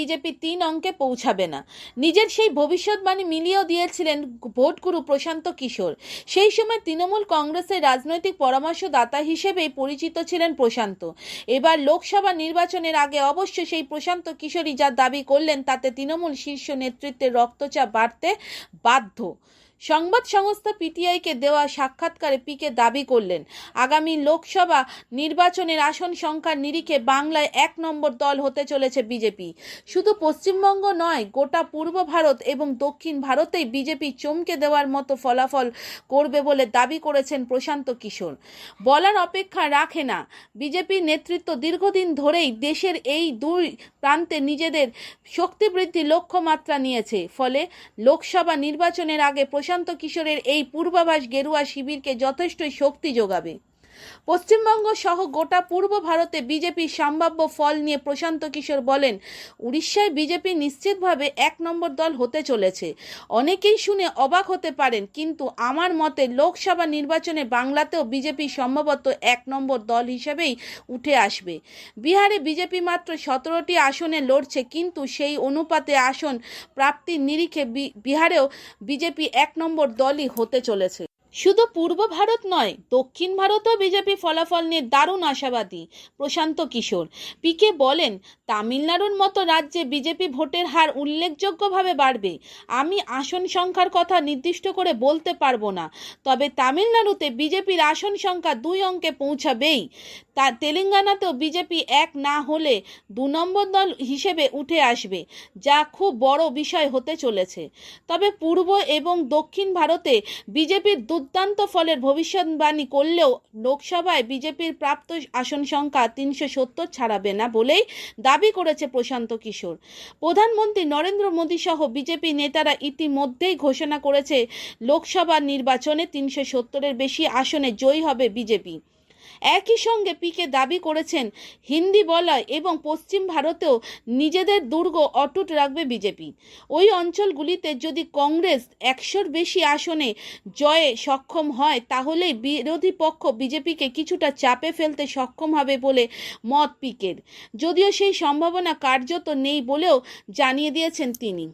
BJP তিন অঙ্কে পৌঁছাবে না। নিজের সেই ভবিষ্যৎবাণী মিলিয়েও দিয়েছিলেন ভোটগুরু প্রশান্ত কিশোর। সেই সময় তৃণমূল কংগ্রেসের রাজনৈতিক পরামর্শদাতা হিসেবেই পরিচিত ছিলেন প্রশান্ত। এবার লোকসভা নির্বাচনের আগে অবশ্য সেই প্রশান্ত কিশোরী যা দাবি করলেন তাতে তৃণমূল শীর্ষ নেতৃত্বের রক্তচাপ বাড়তে বাধ্য। সংবাদ সংস্থা পিটিআইকে দেওয়া সাক্ষাৎকারে পিকে দাবি করলেন, আগামী লোকসভা নির্বাচনের আসন সংখ্যার নিরিখে বাংলায় এক নম্বর দল হতে চলেছে বিজেপি। শুধু পশ্চিমবঙ্গ নয়, গোটা পূর্ব ভারত এবং দক্ষিণ ভারতেই বিজেপি চমকে দেওয়ার মতো ফলাফল করবে বলে দাবি করেছেন প্রশান্ত কিশোর। বলার অপেক্ষা রাখে না বিজেপির নেতৃত্ব দীর্ঘদিন ধরেই দেশের এই দুই প্রান্তে নিজেদের শক্তি বৃদ্ধি লক্ষ্যমাত্রা নিয়েছে। ফলে লোকসভা নির্বাচনের আগে প্রশান্ত কিশোরের এই পূর্বাভাস গেরুয়া শিবিরকে যথেষ্টই শক্তি যোগাবে। পশ্চিমবঙ্গ সহ গোটা পূর্ব ভারতে বিজেপির সম্ভাব্য ফল নিয়ে প্রশান্ত কিশোর বলেন, উড়িষ্যায় বিজেপি নিশ্চিতভাবে এক নম্বর দল হতে চলেছে। অনেকেই শুনে অবাক হতে পারেন, কিন্তু আমার মতে লোকসভা নির্বাচনে বাংলাতেও বিজেপি সম্ভবত এক নম্বর দল হিসেবেই উঠে আসবে। বিহারে বিজেপি মাত্র সতেরোটি আসনে লড়ছে, কিন্তু সেই অনুপাতে আসন প্রাপ্তির নিরিখে বিহারেও বিজেপি এক নম্বর দলই হতে চলেছে। শুধু পূর্ব ভারত নয়, দক্ষিণ ভারতেও বিজেপি ফলাফল নিয়ে দারুণ আশাবাদী, প্রশান্ত কিশোর। পিকে বলেন, তামিলনাড়ুর মতো রাজ্যে বিজেপি ভোটের হার উল্লেখযোগ্যভাবে বাড়বে। আমি আসন সংখ্যার কথা নির্দিষ্ট করে বলতে পারব না, তবে তামিলনাড়ুতে বিজেপির আসন সংখ্যা দুই অঙ্কে পৌঁছাবেই। তা তেলেঙ্গানাতেও বিজেপি এক না হলে দু নম্বর দল হিসেবে উঠে আসবে, যা খুব বড় বিষয় হতে চলেছে। তবে পূর্ব এবং দক্ষিণ ভারতে বিজেপির দুর্দান্ত ফলের ভবিষ্যৎবাণী করলেও লোকসভায় বিজেপির প্রাপ্ত আসন সংখ্যা তিনশো সত্তর ছাড়াবে না বলেই দাবি করেছে প্রশান্ত কিশোর। প্রধানমন্ত্রী নরেন্দ্র মোদী সহ বিজেপি নেতারা ইতিমধ্যেই ঘোষণা করেছে, লোকসভা নির্বাচনে তিনশো সত্তরের বেশি আসনে জয়ী হবে বিজেপি। একই সঙ্গে পিকে দাবি করেছেন, হিন্দি বলয় এবং পশ্চিম ভারতেও নিজেদের দুর্গ অটুট রাখবে বিজেপি। ওই অঞ্চলগুলিতে যদি কংগ্রেস একশোর বেশি আসনে জয়ে সক্ষম হয়, তাহলেই বিরোধী পক্ষ বিজেপিকে কিছুটা চাপে ফেলতে সক্ষম হবে বলে মত পিকের যদিও সেই সম্ভাবনা কার্যত নেই বলেও জানিয়ে দিয়েছেন তিনি।